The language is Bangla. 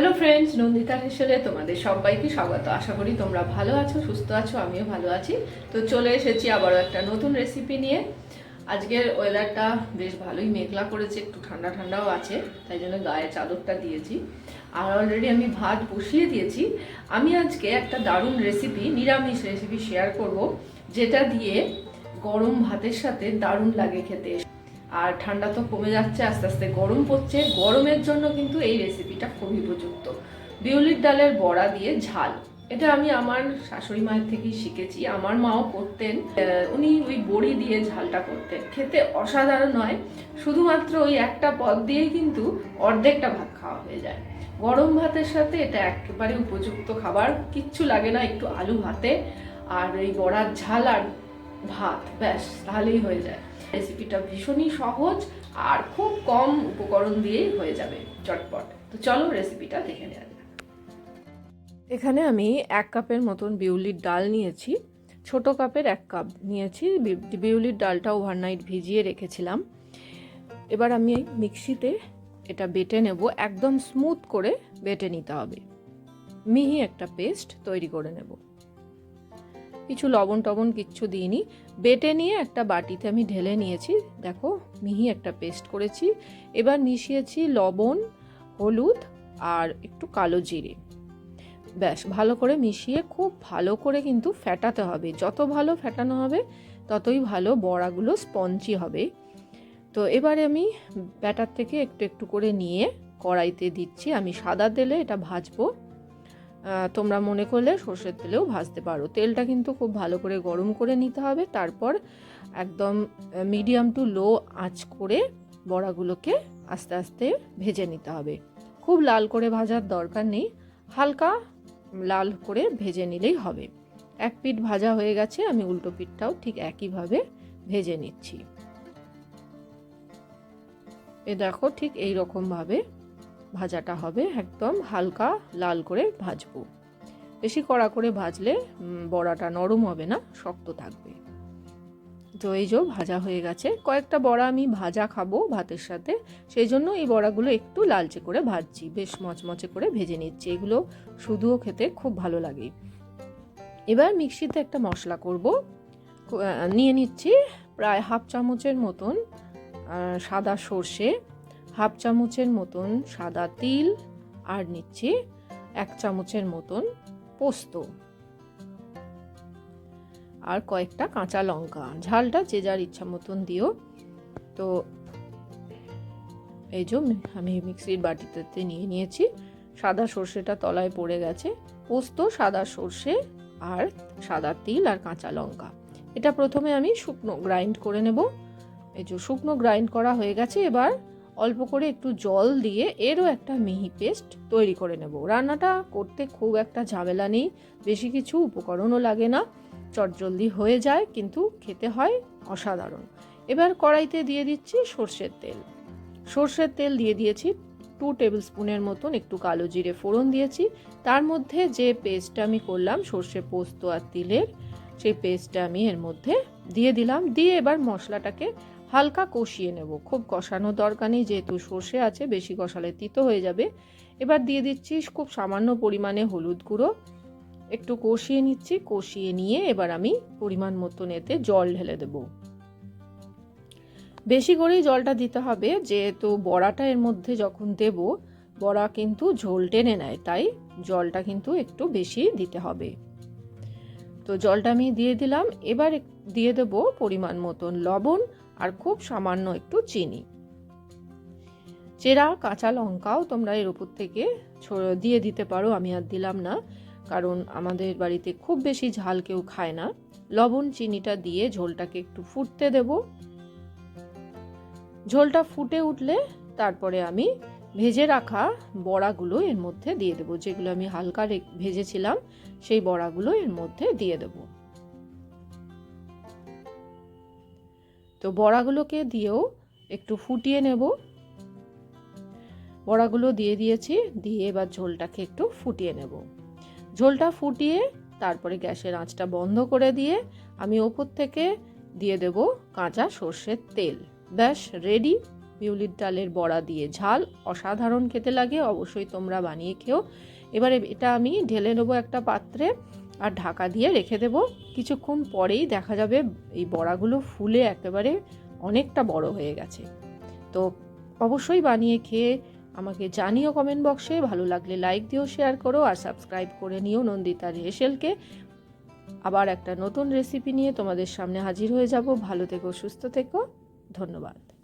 হ্যালো ফ্রেন্ডস নন্দিতা হেসেলে তোমাদের সবাইকে স্বাগত। আশা করি তোমরা ভালো আছো, সুস্থ আছো, আমিও ভালো আছি। তো চলে এসেছি আবারও একটা নতুন রেসিপি নিয়ে। আজকের ওয়েদারটা বেশ ভালোই মেঘলা করেছে, একটু ঠান্ডা ঠান্ডাও আছে, তাই জন্য গায়ে চাদরটা দিয়েছি। আর অলরেডি আমি ভাত বসিয়ে দিয়েছি। আমি আজকে একটা দারুণ রেসিপি নিরামিষ রেসিপি শেয়ার করব, যেটা দিয়ে গরম ভাতের সাথে দারুণ লাগে খেতে। আর ঠান্ডা তো কমে যাচ্ছে আস্তে আস্তে। গরম পড়ছে। গরমের জন্য কিন্তু এই রেসিপিটা খুবই উপযুক্ত। বিউলির ডালের বড়া দিয়ে ঝাল। এটা আমি আমার শাশুড়ি মায়ের থেকেই শিখেছি। আমার মাও করতেন। উনি ওই বড়ি দিয়ে ঝালটা করতেন। খেতে অসাধারণ হয়। শুধুমাত্র ওই একটা পদ দিয়েই কিন্তু অর্ধেকটা ভাত খাওয়া হয়ে যায়। গরম ভাতের সাথে এটা একেবারে উপযুক্ত খাবার। কিচ্ছু লাগে না একটু আলু ভাতে। আর এই বড়ার ঝাল আর ভাত, ব্যাস, তাহলেই হয়ে যায়। রেসিপিটা ভীষণই সহজ আর খুব কম উপকরণ দিয়েই হয়ে যাবে চটপট। তো চলো রেসিপিটা দেখে নেওয়া যাক। এখানে আমি এক কাপের মতন বিউলির ডাল নিয়েছি। ছোট কাপের এক কাপ নিয়েছি। বিউলির ডালটা ওভারনাইট ভিজিয়ে রেখেছিলাম। এবার আমি মিক্সিতে এটা বেটে নেব। একদম স্মুথ করে বেটে নিতে হবে। মিহি একটা পেস্ট তৈরি করে নেব। কিছু লবণ টবণ কিচ্ছু দিইনি। বেটে নিয়ে একটা বাটিতে আমি ঢেলে নিয়েছি। দেখো, মিহি একটা পেস্ট করেছি। এবার মিশিয়েছি লবণ, হলুদ আর একটু কালো জিরে। ব্যাস, ভালো করে মিশিয়ে খুব ভালো করে কিন্তু ফেটাতে হবে। যত ভালো ফেটানো হবে, ততই ভালো বড়াগুলো স্পঞ্জি হবে। তো এবারে আমি ব্যাটার থেকে একটু একটু করে নিয়ে কড়াইতে দিচ্ছি। আমি সাদা তেলে এটা ভাজবো। তোমরা মনে করলে সর্ষের তেলেও ভাজতে পারো। তেলটা কিন্তু খুব ভালো করে গরম করে নিতে হবে, তারপর একদম মিডিয়াম টু লো আঁচ করে বড়াগুলোকে আস্তে আস্তে ভেজে নিতে হবে। খুব লাল করে ভাজার দরকার নেই, হালকা লাল করে ভেজে নিলেই হবে। এক পিঠ ভাজা হয়ে গেছে, আমি উল্টো পিঠটাও ঠিক একইভাবে ভেজে নিচ্ছি। এ দেখো ঠিক এই রকমভাবে ভাজাটা হবে একদম হালকা লাল করে ভাজবো। বেশি কড়া করে ভাজলে বড়াটা নরম হবে না, শক্ত থাকবে। তো এই যে ভাজা হয়ে গেছে, কয়েকটা বড়া আমি ভাজা খাব ভাতের সাথে, সেই জন্য এই বড়াগুলো একটু লালচে করে ভাজছি, বেশ মচমচে করে ভেজে নিচ্ছি, এগুলো শুধুও খেতে খুব ভালো লাগে। এবার মিক্সিতে একটা মশলা করব নিয়ে নিচ্ছি প্রায় হাফ চামচের মতন সাদা সর্ষে হাফ চামচের মতন সাদা তিল আর নিচ্ছি এক চামচের মতন পোস্ত। আর কয়েকটা কাঁচা লঙ্কা। ঝালটা যে যার ইচ্ছা মতন দিও। তো এই যে আমি মিক্সির বাটিতে নিয়ে নিয়েছি। সাদা সর্ষেটা তলায় পড়ে গেছে। পোস্ত, সাদা সর্ষে আর সাদা তিল আর কাঁচা লঙ্কা। এটা প্রথমে আমি শুকনো গ্রাইন্ড করে নেব। এই যে শুকনো গ্রাইন্ড করা হয়ে গেছে। এবার অল্প করে একটু জল দিয়ে এরও একটা মিহি পেস্ট তৈরি করে নেব। রান্নাটা করতে খুব একটা ঝামেলা নেই, বেশি কিছু উপকরণও লাগে না। চটজলদি হয়ে যায়, কিন্তু খেতে হয় অসাধারণ। এবার কড়াইতে দিয়ে দিচ্ছি সর্ষের তেল। সর্ষের তেল দিয়ে দিয়েছি টু টেবিল স্পুনের মতন একটু কালো জিরে ফোড়ন দিয়েছি। তার মধ্যে যে পেস্টটা আমি করলাম, সর্ষে পোস্ত আর তিলের, সেই পেস্টটা আমি এর মধ্যে দিয়ে দিলাম। দিয়ে এবার মশলাটাকে হালকা কষিয়ে নেব। খুব কষানোর দরকার নেই, যেহেতু সর্ষে আছে, বেশি কষালে তিতো হয়ে যাবে। এবার দিয়ে দিচ্ছি খুব সামান্য পরিমাণে হলুদ গুঁড়ো। একটু কষিয়ে নিচ্ছি, কষিয়ে নিয়ে এবার আমি পরিমাণ মতন এতে জল ঢেলে দেব। বেশি করেই জলটা দিতে হবে, যেহেতু বড়াটা এর মধ্যে যখন দেব, বড়া কিন্তু ঝোল টেনে নেয়, তাই জলটা কিন্তু একটু বেশি দিতে হবে। তো জলটা আমি দিয়ে দিলাম। এবার দিয়ে দেব পরিমাণ মতন লবণ আর খুব সামান্য একটু চিনি। চেরা, কাঁচা লঙ্কাও তোমরা এর উপর থেকে দিয়ে দিতে পারো, আমি আর দিলাম না। কারণ আমাদের বাড়িতে খুব বেশি ঝাল কেউ খায় না। লবণ, চিনিটা দিয়ে ঝোলটাকে একটু ফুটতে দেব। ঝোলটা ফুটে উঠলে তারপরে আমি ভেজে রাখা বড়াগুলো এর মধ্যে দিয়ে দেবো। যেগুলো আমি হালকা ভেজেছিলাম, সেই বড়াগুলো এর মধ্যে দিয়ে দেব। তো বড়াগুলোকে দিয়েও একটু ফুটিয়ে নেব। বড়াগুলো দিয়ে দিয়েছি, দিয়ে এবার ঝোলটাকে একটু ফুটিয়ে নেব। ঝোলটা ফুটিয়ে তারপরে গ্যাসের আঁচটা বন্ধ করে দিয়ে আমি ওপর থেকে দিয়ে দেব কাঁচা সর্ষের তেল। ব্যাস রেডি বিউলির ডালের বড়া দিয়ে ঝাল, অসাধারণ খেতে লাগে, অবশ্যই তোমরা বানিয়ে খেও। এবারে এটা আমি ঢেলে নেব একটা পাত্রে। আর ঢাকা দিয়ে রেখে দেব। কিছুক্ষণ পরেই দেখা যাবে এই বড়াগুলো ফুলে একেবারে অনেকটা বড় হয়ে গেছে। তো অবশ্যই বানিয়ে খেয়ে আমাকে জানিও কমেন্ট বক্সে ভালো লাগলে লাইক দিও শেয়ার করো আর সাবস্ক্রাইব করে নিও নন্দিতার হেসেলকে আবার একটা নতুন রেসিপি নিয়ে তোমাদের সামনে হাজির হয়ে যাব। ভালো থেকো, সুস্থ থেকো। ধন্যবাদ।